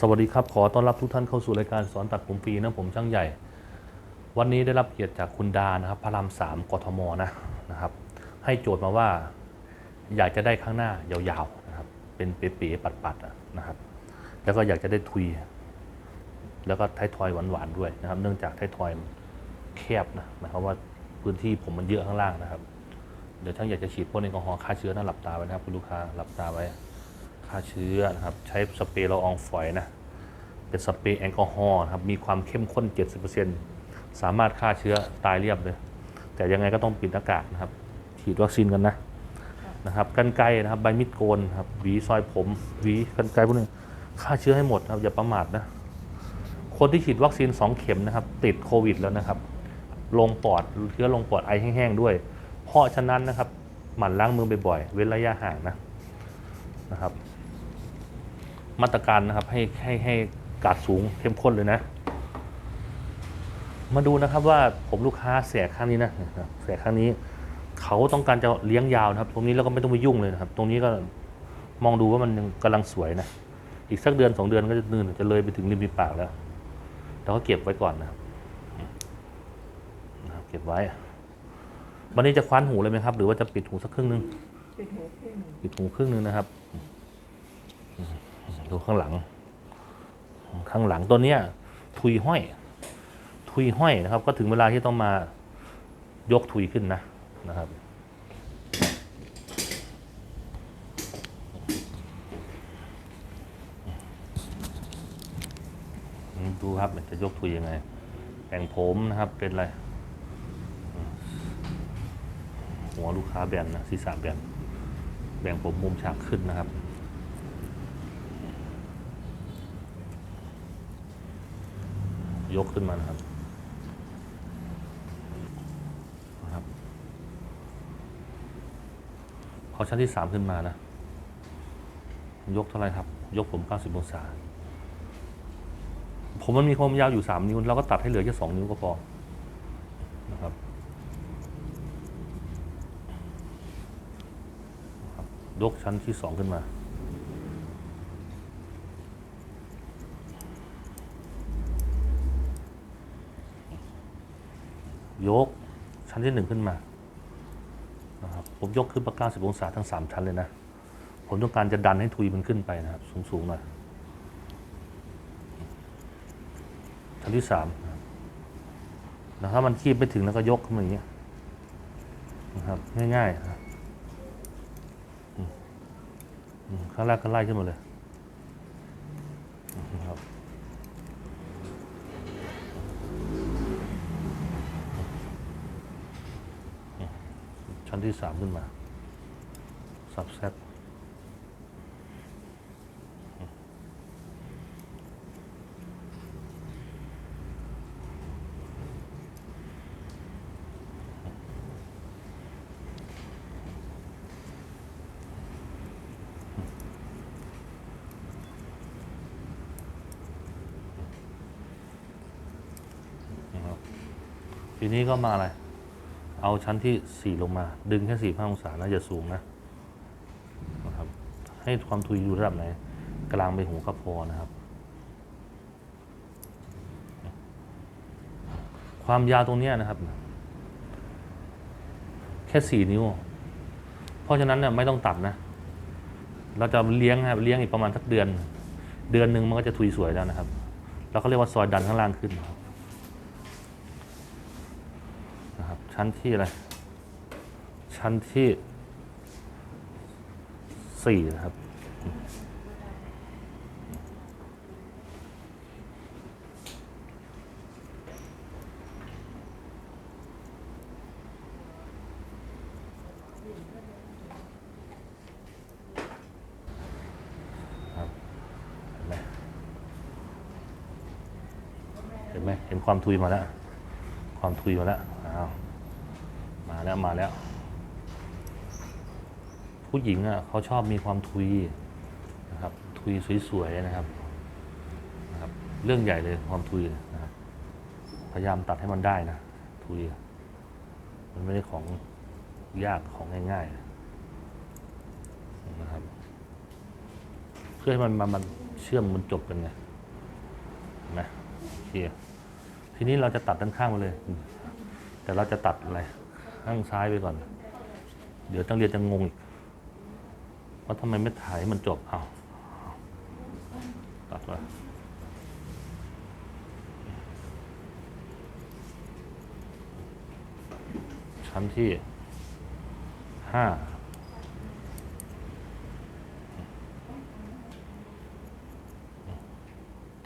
สวัสดีครับ ขอต้อนรับทุกท่านเข้าสู่รายการสอนตัดผมฟรีนะผมช่างใหญ่ วันนี้ได้รับเกียรติจากคุณดานะครับพระรามสามกทมนะนะครับ ให้โจทย์มาว่า อยากจะได้ข้างหน้ายาวๆนะครับ เป็นเป๋ๆปัดๆนะครับ แล้วก็อยากจะได้ทุย แล้วก็ท้ายทอยหวานๆด้วยนะครับ เนื่องจากท้ายทอยแคบนะหมายความว่าพื้นที่ผมมันเยอะข้างล่างนะครับ เดี๋ยวช่างอยากจะฉีดพ่นแอลกอฮอล์ฆ่าเชื้อนะหลับตาไว้นะครับคุณลูกค้าหลับตาไว้ ฆ่าเชื้อนะครับ ใช้สเปรย์ละอองฝอยนะ เป็นสเปรย์แอลกอฮอล์ครับ มีความเข้มข้น 70%สามารถฆ่าเชื้อตายเรียบเลย แต่ยังไงก็ต้องปิดหน้ากากนะครับ ฉีดวัคซีนกันนะ นะครับกันไกรนะครับ ใบมีดโกนครับ หวีซอยผม หวีกันไกรพวกนี้ฆ่าเชื้อให้หมดนะครับ อย่าประมาทนะ คนที่ฉีดวัคซีน 2 เข็มนะครับ ติดโควิดแล้วนะครับ ลงปอดเชื้อลงปอดไอแห้งๆด้วย เพราะฉะนั้นนะครับ หมั่นล้างมือบ่อยๆ เว้นระยะห่างนะนะครับ มาตรการนะครับ ให้ให้ให้กาดสูงเข้มข้นเลยนะ มาดูนะครับว่าผมลูกค้าแสกข้างนี้นะแสกข้างนี้ เขาต้องการจะเลี้ยงยาวนะครับ ตรงนี้เราก็ไม่ต้องไปยุ่งเลยนะครับ ตรงนี้ก็มองดูว่ามันยังกำลังสวยนะอีกสักเดือนสองเดือนก็จะนื่นจะเลยไปถึงริมฝีปากแล้วเราก็เก็บไว้ก่อนนะครับนะครับเก็บไว้ วันนี้จะคว้านหูเลยไหมครับ หรือว่าจะปิดหูสักครึ่งหนึงปิดหูขึ้นปิดหูครึ่งหนึงนะครับ ดูข้างหลัง ข้างหลังตัวเนี้ยทุยห้อย ทุยห้อยนะครับ ก็ถึงเวลาที่ต้องมายกทุยขึ้นนะนะครับดูครับจะยกทุยยังไงแต่งผมนะครับเป็นอะไร หัวลูกค้าแบนนะศีรษะแบนแบ่งผมมุมฉากขึ้นนะครับ ยกขึ้นมานะครับนะครับพอชั้นที่สามขึ้นมานะ ยกเท่าไรครับ ยกผม90องศา ผมมันมีความยาวอยู่3นิ้วเราก็ตัดให้เหลือแค่2นิ้วก็พอนะครับยกชั้นที่สองขึ้นมา ยกชั้นที่หนึ่งขึ้นมานะครับผมยกขึ้นประ90 องศาทั้งสามชั้นเลยนะ ผมต้องการจะดันให้ทุยมันขึ้นไปนะครับ สูงๆหน่อยชั้นที่สามนะครับแล้วถ้ามันคีบไม่ถึงแล้วก็ยกขึ้นมาอย่างนี้ยนะครับง่ายๆนะครับอืมข้างแรกก็ไล่ขึ้นมาเลยนะครับ ชั้น ที่สามขึ้นมา สับแซบนะครับทีนี้ก็มาอะไร เอาชั้นที่สี่ลงมา ดึงแค่สี่ห้าองศานะอย่าสูงนะนะครับ ให้ความทุยอยู่ระดับไหน กลางไปหูก็พอนะครับ ความยาวตรงนี้นะครับ แค่สี่นิ้ว เพราะฉะนั้นเนี่ยไม่ต้องตัดนะ เราจะเลี้ยงครับเลี้ยงอีกประมาณสักเดือน เดือนหนึ่งมันก็จะทุยสวยแล้วนะครับ เราก็เรียกว่าซอยดันข้างล่างขึ้นครับ นะครับ ชั้นที่อะไร ชั้นที่สี่นะครับ เห็นไหมเห็นความทุยมาแล้ว ความทุยมาแล้ว แล้วมาแล้ว ผู้หญิงอะเขาชอบมีความทุยนะครับ ทุยสวยๆนะครับนะครับ เรื่องใหญ่เลยความทุยนะครับ พยายามตัดให้มันได้นะ ทุย มันไม่ได้ของยากของง่าย ๆ นะครับ เพื่อให้มันมันเชื่อมมันจบกันไงเห็นไหมโอเคทีนี้เราจะตัดด้านข้างไปเลย แต่เราจะตัดอะไร ข้างซ้ายไปก่อน เดี๋ยวต้องเรียนจะงงอีกว่าทำไมไม่ถ่ายให้มันจบ เอาตัดเลยชั้นที่ห้า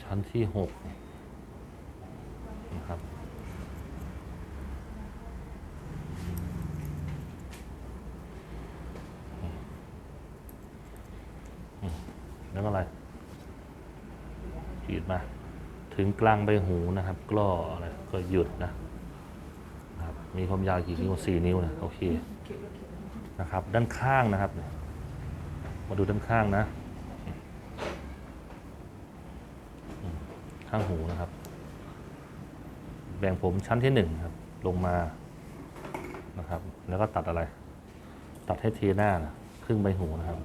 ชั้นที่หกนะครับ แล้วก็อะไรขีดมา ถึงกลางใบหูนะครับ กล้ออะไรก็หยุดนะครับ มีความยาวกี่นิ้วสี่นิ้วนะโอเคนะครับ ด้านข้างนะครับ มาดูด้านข้างนะ ข้างหูนะครับ แบ่งผมชั้นที่หนึ่งครับ ลงมานะครับ แล้วก็ตัดอะไร ตัดให้เทหน้านะครึ่งใบหูนะครับ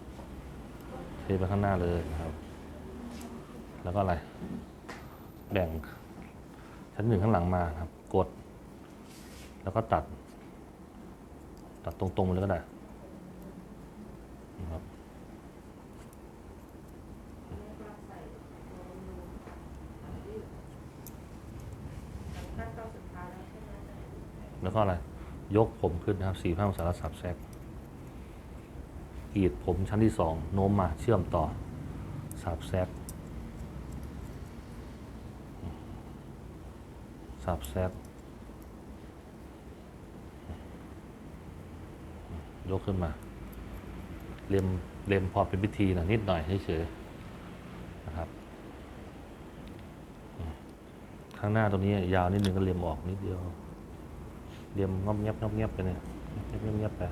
เทไปข้างหน้าเลยนะครับ แล้วก็อะไร แบ่งชั้นหนึ่งข้างหลังมาครับ กด แล้วก็ตัด ตัดตรงๆเลยก็ได้นะครับแล้วก็อะไร ยกผมขึ้นนะครับสี่ห้าองศาแล้วสับแซก กรีดผมชั้นที่สองโน้มมาเชื่อมต่อสับแซกสับแซกยกขึ้นมา เล็มเล็มพอเป็นพิธีนะนิดหน่อยเฉยๆนะครับ ข้างหน้าตรงนี้ยาวนิดนึงก็เล็มออกนิดเดียวเรียมงอบเงียบงอบเงียบไปเลยเงียบเงียบเงียบไป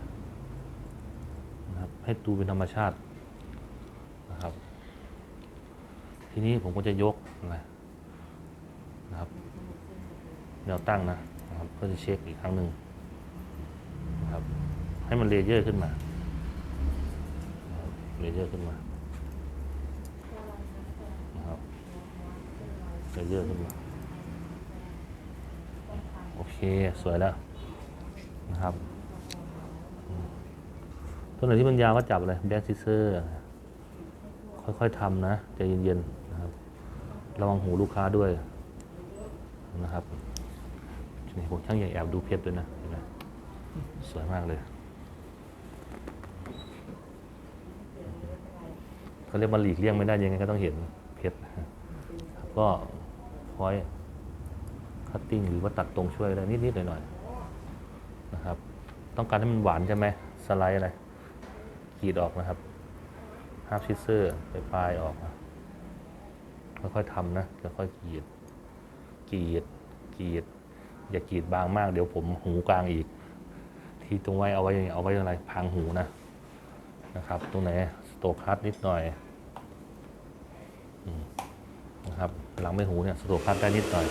ให้ดูเป็นธรรมชาตินะครับ ทีนี้ผมก็จะยกอะนะครับแนวตั้งนะนะครับเพื่อจะเช็คอีกครั้งหนึ่งนะครับ ให้มันเลเยอร์ขึ้นมาเลเยอร์ขึ้นมานะครับเลเยอร์ขึ้นมาโอเคสวยแล้วนะครับ ตัวไหนที่มันยาวก็จับเลยแบ็กซิเซอร์ค่อยๆทำนะใจเย็นๆนะครับระวังหูลูกค้าด้วยนะครับนี่ผมช่างใหญ่แอบดูเพชรด้วยนะเห็นไหมสวยมากเลยเขาเรียกมาหลีกเลี่ยงไม่ได้ยังไงก็ต้องเห็นเพชรก็พอยคัตติ้งหรือว่าตัดตรงช่วยอะไรนิดๆหน่อยๆนะครับ ต้องการให้มันหวานใช่ไหมสไลด์อะไร กรีดออกนะครับฮาร์ฟชิเซอร์ไปปลายออกค่อยๆทำนะค่อยๆกรีดกรีดกรีด อย่ากรีดบางมากเดี๋ยวผมหูกลางอีก ที่ตรงไว้เอาไว้เอาไว้อะไรพังหูนะนะครับ ตรงไหนสโตคัตนิดหน่อยนะครับหลังไม่หูเนี่ยสโตคัตได้นิดหน่อย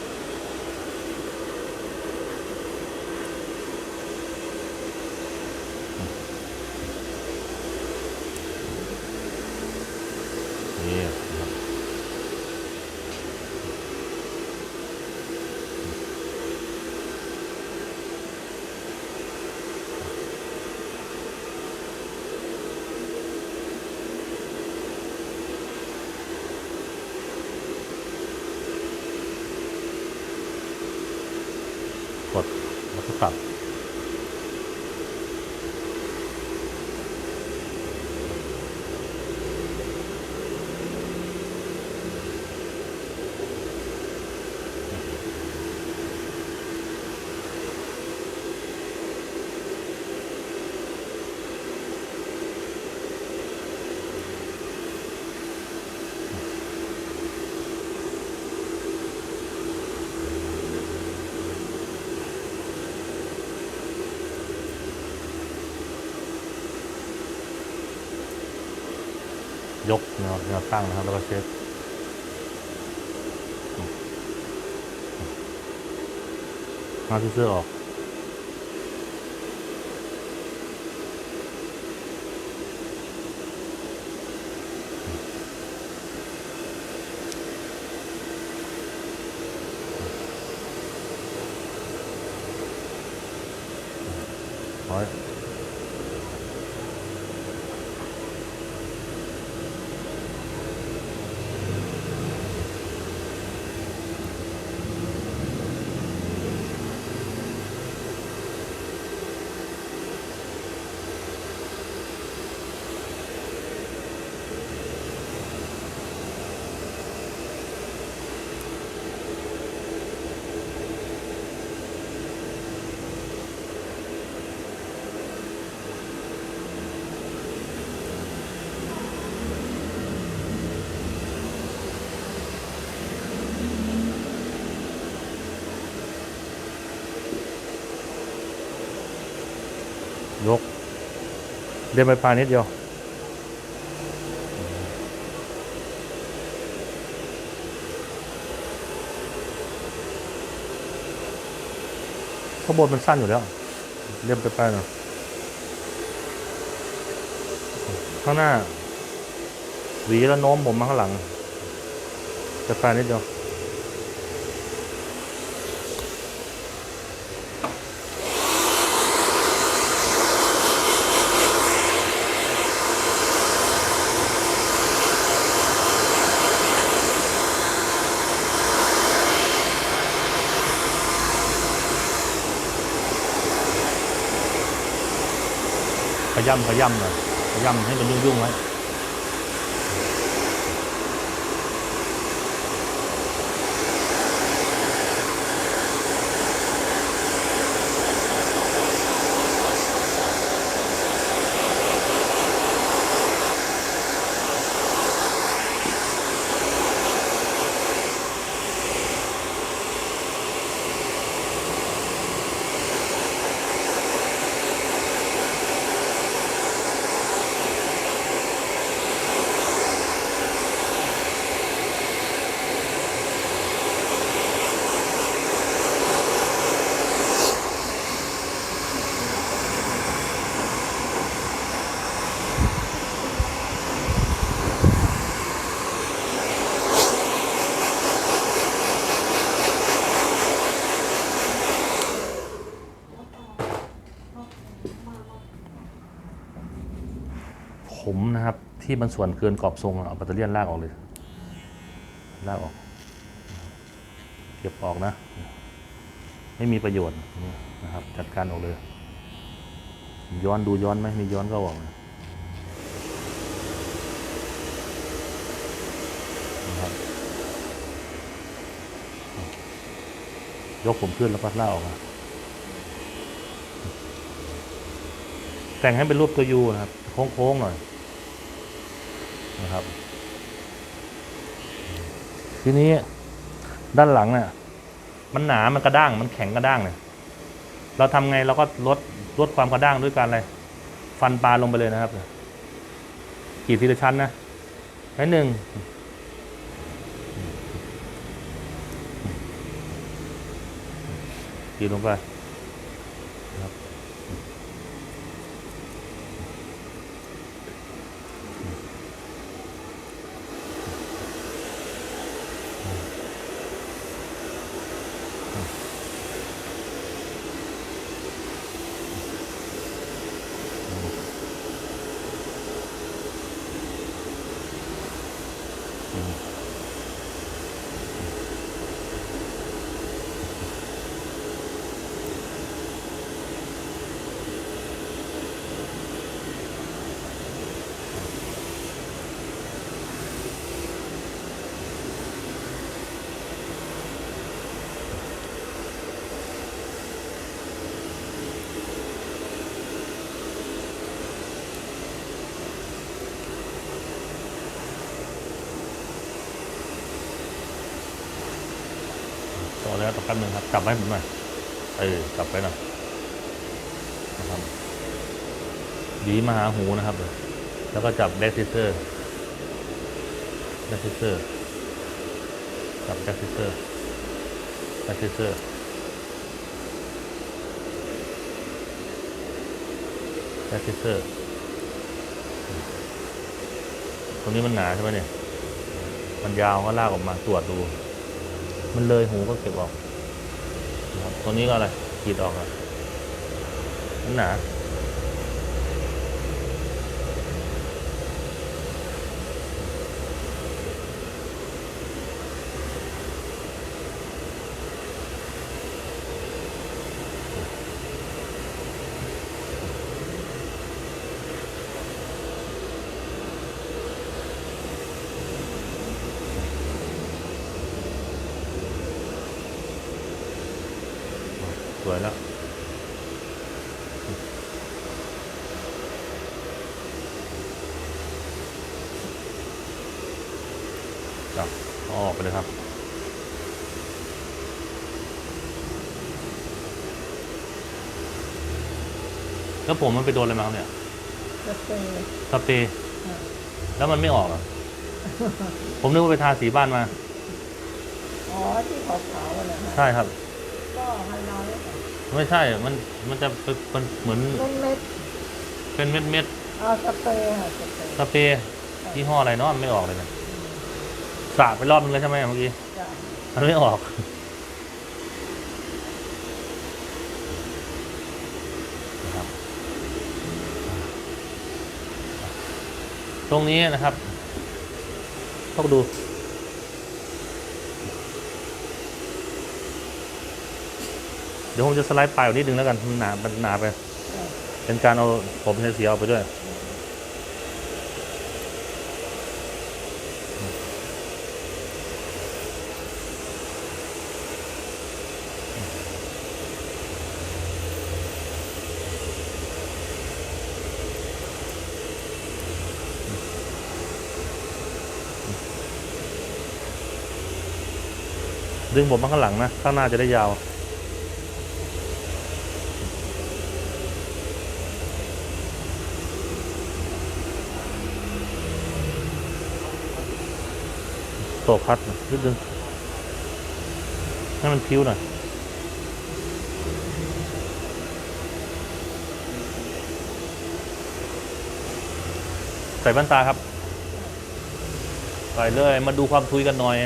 นะราบแตั้งนะครับแล้วก็เช็ดน้าที่เสื้อออกร้ ยก เดินไปพานิดเดียวข้างบนมันสั้นอยู่แล้ว เรียบไปไปหน่อยข้างหน้า หวีแล้วโน้มผมมาข้างหลัง จะไปนิดเดียว ย่ำขย่ำหน่อยขย่ำให้มันยุ่งๆไว้ ที่มันส่วนเกินกรอบทรงเอาแบตเตอรี่ลากออกเลย ลากออก เก็บออกนะ ไม่มีประโยชน์นะครับ จัดการออกเลย ย้อนดูย้อนไหมมีย้อนก็ออกนะครับยกผมขึ้นแล้วก็ลากออกมาแต่งให้เป็นรูปตัวยูนะครับ โค้งๆหน่อย นะครับ ทีนี้ด้านหลังเนี่ยมันหนา มันกระด้าง มันแข็งกระด้างเนี่ย เราทำไงเราก็ลดลดความกระด้างด้วยการอะไร ฟันปลาลงไปเลยนะครับกรีดทีละชั้นนะชั้นหนึ่ง กรีดลงไป แป๊บนึงครับจับไว้ให้ผมหน่อยเออจับไว้หน่อยนะครับหวีมาหาหูนะครับ แล้วก็จับแบ็กซิเซอร์แบ็กซิเซอร์จับแบ็กซิเซอร์แบ็กซิเซอร์แบ็กซิเซอร์ตรงนี้มันหนาใช่ไหมเนี่ย มันยาวก็ลากออกมาตรวจดู มันเลยหูก็เก็บออก ตัวนี้ก็อะไรขีดออกอะมันหนา สวยแล้ว ครับเอาออกไปเลยครับ แล้วผมมันไปโดนอะไรมาครับเนี่ยจะเป็นสเปรย์แล้วมันไม่ออกเหรอผมนึกว่าไปทาสีบ้านมา อ๋อที่ขาวๆอะนะฮะใช่ครับ ก็ให้น้อยไม่ใช่ มันมันจะเป็นเป็นเหมือนเม็ดเม็ดเป็นเม็ดเม็ดๆเอาสเปรย์ค่ะสเปรย์ๆสเปรย์ยี่ห้ออะไรเนาะมันไม่ออกเลยเนะสระไปรอบนึงแล้วใช่ไหมเมื่อกี้ จ้ะมันไม่ออก นะครับ ตรงนี้นะครับพวกดู เดี๋ยวผมจะสไลด์ปลายออกนิดนึงแล้วกันมันหนามันหนาไป เป็นการเอาผมเสียๆออกไปด้วย ดึงผมมาข้างหลังนะ ข้างหน้าจะได้ยาว โตกพัดนิดนึงให้มันพิ้วหน่อยใส่แว่นตาครับ ใส่เลย มาดูความทุยกันหน่อย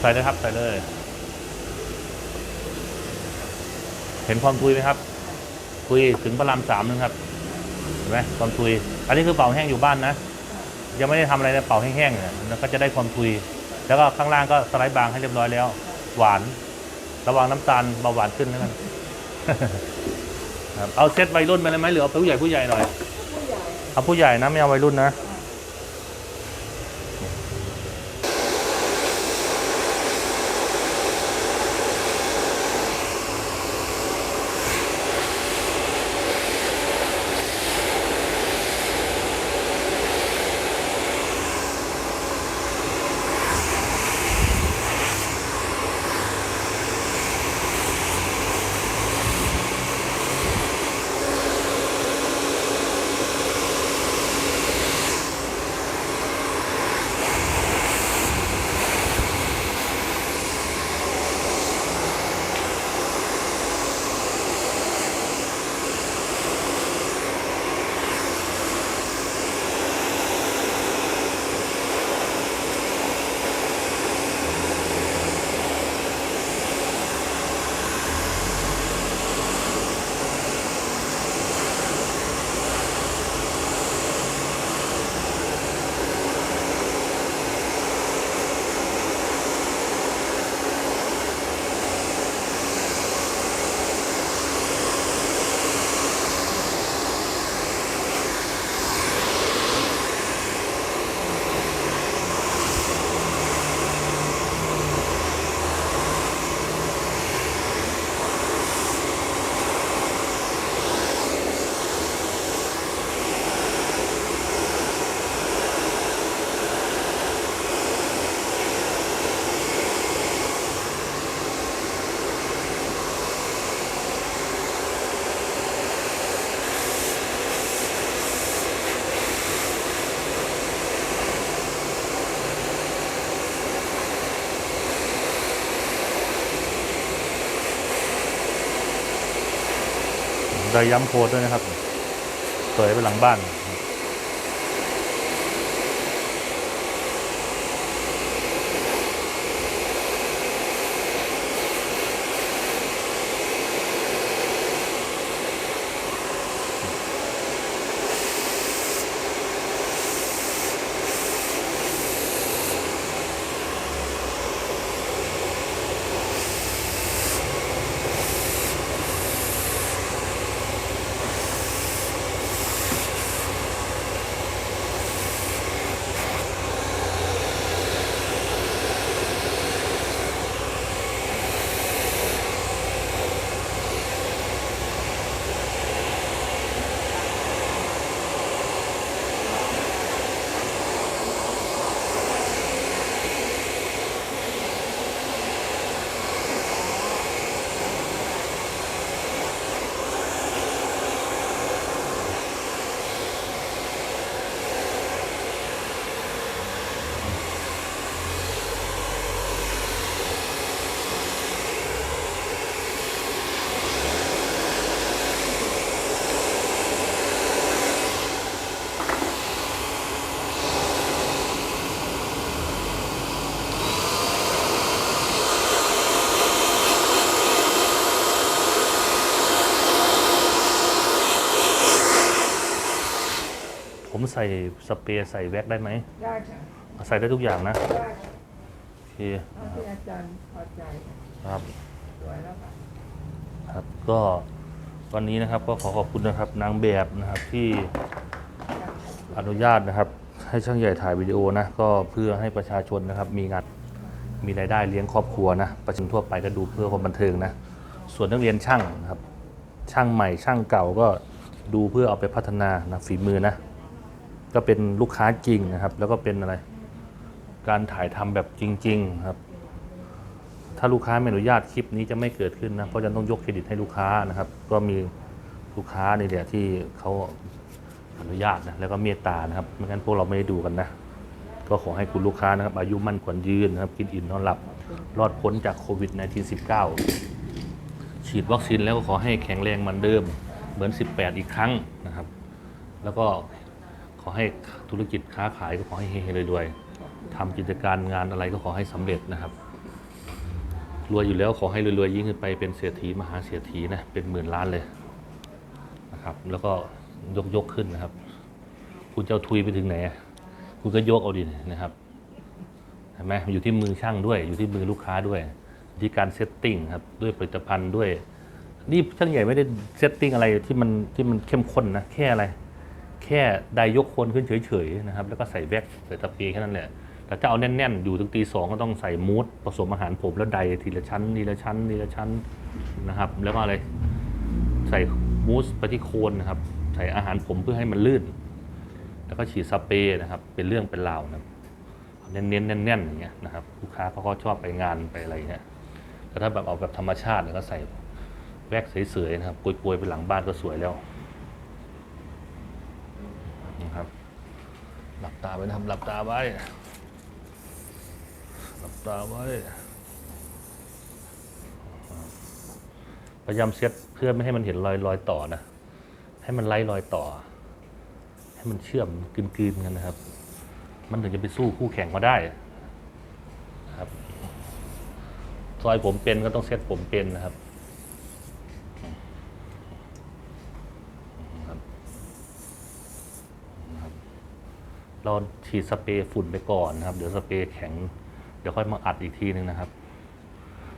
ใส่เลยครับ ใส่เลย เห็นความทุยไหมครับ ทุยถึงพระรามสามนึงครับ เห็นไหมความทุย อันนี้คือเป่าแห้งอยู่บ้านนะ ยังไม่ได้ทำอะไรเลยเป่าแห้งๆเนี่ยแล้วก็จะได้ความทุย แล้วก็ข้างล่างก็สไลด์บางให้เรียบร้อยแล้ว หวาน ระวังน้ำตาลเบาหวานขึ้นแล้วกันครับเอาเซตวัยรุ่นไปเลยไหมหรือเอาผู้ใหญ่ผู้ใหญ่หน่อยผู้ใหญ่เอาผู้ใหญ่นะไม่เอาวัยรุ่นนะ ไดย้ำโคดด้วยนะครับเผยไปหลังบ้าน ผมใส่สเปรย์ใส่แว็กได้ไหม ได้ค่ะใส่ได้ทุกอย่างนะได้ค่ะโอเคเอาที่อาจารย์พอใจค่ะครับ สวยแล้วค่ะครับก็วันนี้นะครับก็ขอขอบคุณนะครับนางแบบนะครับที่อนุญาตนะครับ ให้ช่างใหญ่ถ่ายวิดีโอนะก็เพื่อให้ประชาชนนะครับ มีงานมีรายได้เลี้ยงครอบครัวนะประชาชนทั่วไปก็ดูเพื่อความบันเทิงนะส่วนนักเรียนช่างนะครับ ช่างใหม่ช่างเก่าก็ดูเพื่อเอาไปพัฒนานะฝีมือนะ ก็เป็นลูกค้าจริงนะครับ แล้วก็เป็นอะไร การถ่ายทำแบบจริง ๆ ครับ ถ้าลูกค้าไม่อนุญาตคลิปนี้จะไม่เกิดขึ้นนะ เพราะฉะต้องยกเครดิตให้ลูกค้านะครับ ก็มีลูกค้าในเดียที่เขาอนุญาตนะ แล้วก็เมตตานะครับ ไม่งั้นพวกเราไม่ได้ดูกันนะ ก็ขอให้คุณลูกค้านะครับ อายุมั่นขวัญยืนนะครับ กินอิ่มนอนหลับ รอดพ้นจากโควิด -19 19ฉีดวัคซีนแล้วก็ขอให้แข็งแรงเหมือนเดิม เหมือน 18 อีกครั้งนะครับ แล้วก็ ขอให้ธุรกิจค้าขายก็ขอให้เฮงๆรวยๆทำกิจการงานอะไรก็ขอให้สำเร็จนะครับ รวยอยู่แล้วขอให้รวยๆยิ่งขึ้นไปเป็นเศรษฐีมหาเศรษฐีนะเป็นหมื่นล้านเลยนะครับ แล้วก็ยกยกๆขึ้นนะครับ คุณจะเอาทุยไปถึงไหนอะคุณก็ยกเอาดินะครับเห็นไหมอยู่ที่มือช่างด้วย อยู่ที่มือลูกค้าด้วยอยู่ที่การเซตติ้งครับด้วยผลิตภัณฑ์ด้วยนี่ช่างใหญ่ไม่ได้เซตติ้งอะไรที่มันที่มันเข้มข้นนะแค่อะไรแค่ไดยกคนขึ้นเฉยๆนะครับแล้วก็ใส่แว็กใส่ตะปีแค่นั้นแหละแต่ถ้าเอาแน่นๆ อยู่ถึงตีสองก็ต้องใส่มูสผสมอาหารผมแล้วไดทีละชั้นทีละชั้นทีละชั้นนะครับ แล้วก็อะไรใส่มูสไปที่โคนนะครับ ใส่อาหารผมเพื่อให้มันลื่น แล้วก็ฉีดสเปรย์นะครับ เป็นเรื่องเป็นราวนะครับเน้นๆแน่นๆอย่างเงี้ยนะครับลูกค้าเขาก็ชอบไปงานไปอะไรเงี้ยแต่ถ้าแบบเอาแบบธรรมชาติเนี่ยก็ใส่แว็กซ์เสยๆนะครับโปรยๆไปหลังบ้านก็สวยแล้วนะครับ หลับตาไว้นะครับหลับตาไว้ หลับตาไว้ พยายามเช็ดเพื่อไม่ให้มันเห็นรอยรอยต่อนะ ให้มันไล่รอยต่อ ให้มันเชื่อมกลืนๆกันนะครับ มันถึงจะไปสู้คู่แข่งมาได้ครับ ซอยผมเป็นก็ต้องเซ็ตผมเป็นนะครับครับ เราฉีดสเปรย์ฝุ่นไปก่อนนะครับ เดี๋ยวสเปรย์แข็ง เดี๋ยวค่อยมาอัดอีกทีหนึ่งนะครับ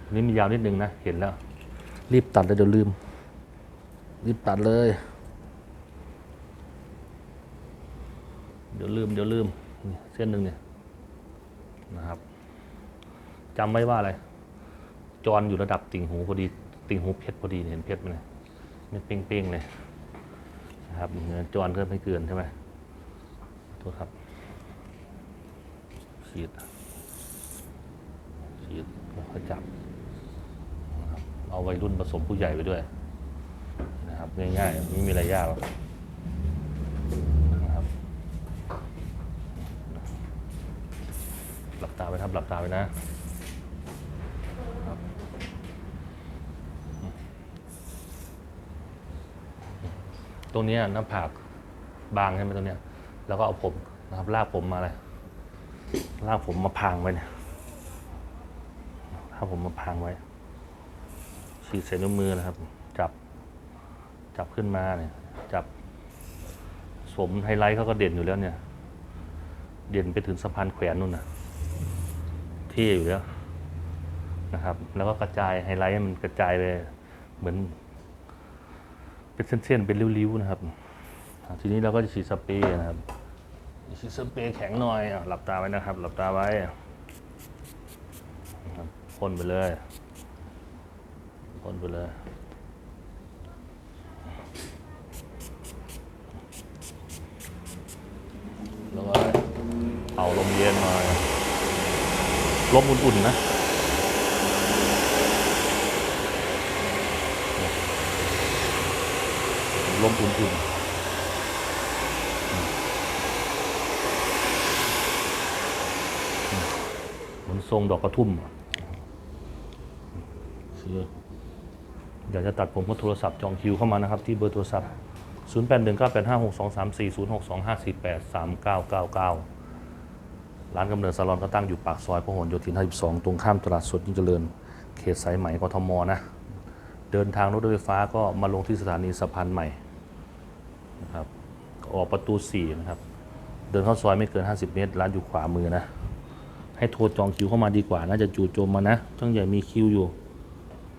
อันนี้มียาวนิดนึงนะ เห็นแล้ว รีบตัดเลยเดี๋ยวลืม รีบตัดเลย เดี๋ยวลืม เดี๋ยวลืม เส้นหนึ่งเนี่ยนะครับจำไว้ว่าอะไรจรอยู่ระดับติ่งหูพอดี ติ่งหูเพชรพอดี เห็นเพชรไหมเนี่ยเม็ดเป้งๆเลยนะครับเนื้อจรก็ไม่เกินใช่ไหม โทษครับฉีดฉีดแล้วก็จับเอาวัยรุ่นผสมผู้ใหญ่ไปด้วย นะครับ ง่ายๆ ไม่มีอะไรยากหรอกนะครับ หลับตาไปครับ หลับตาไปนะตรงนี้หน้าผากบางใช่ไหมตรงเนี้ย แล้วก็เอาผมนะครับลากผมมาเลยลากผมมาพรางไว้เนี่ยถ้าผมมาพังไว้ฉีดใส่นิ้วมือนะครับ จับ จับขึ้นมาเนี่ย จับ สมไฮไลท์เขาก็เด่นอยู่แล้วเนี่ย เด่นไปถึงสะพานแขวนนู่นนะเท่อยู่แล้วนะครับ แล้วก็กระจายไฮไลท์มันกระจายไปเหมือน เป็นเส้นๆเป็นริ้วๆนะครับ ทีนี้เราก็จะฉีดสเปรย์นะครับ ฉีดสเปรย์แข็งหน่อยอะหลับตาไว้นะครับ หลับตาไว้ครับพ่นไปเลยพ่นไปเลยแล้วก็เอาลมเย็นหน่อยลมอุ่นๆนะลมอุ่นๆเหมือน ทรงดอกกระทุ่มคืออยากจะตัดผมก็โทรศัพท์จองคิวเข้ามานะครับ ที่เบอร์โทรศัพท์ 0 8 1 9 8 5 6 2 3 4 0 6 2 5 4 8 3 9 9 9 ร้านกำเนิดซาลอนก็ตั้งอยู่ปากซอยพหลโยธิน 52 ตรงข้ามตลาดสดยิ่งเจริญ เขตสายไหมกทมนะ เดินทางรถไฟฟ้าก็มาลงที่สถานีสะพานใหม่นะครับออกประตู 4 นะครับ เดินเข้าซอยไม่เกิน 50 เมตร ร้านอยู่ขวามือนะ ให้โทรจองคิวเข้ามาดีกว่า น่าจะจู่โจมมานะช่างใหญ่มีคิวอยู่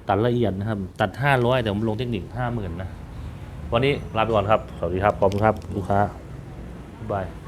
ตัดละเอียดนะครับ ตัด 500แต่ผมลงเทคนิค 50,000นะ วันนี้ลาไปก่อนครับ สวัสดีครับ ขอบคุณครับ ลูกค้าบายบาย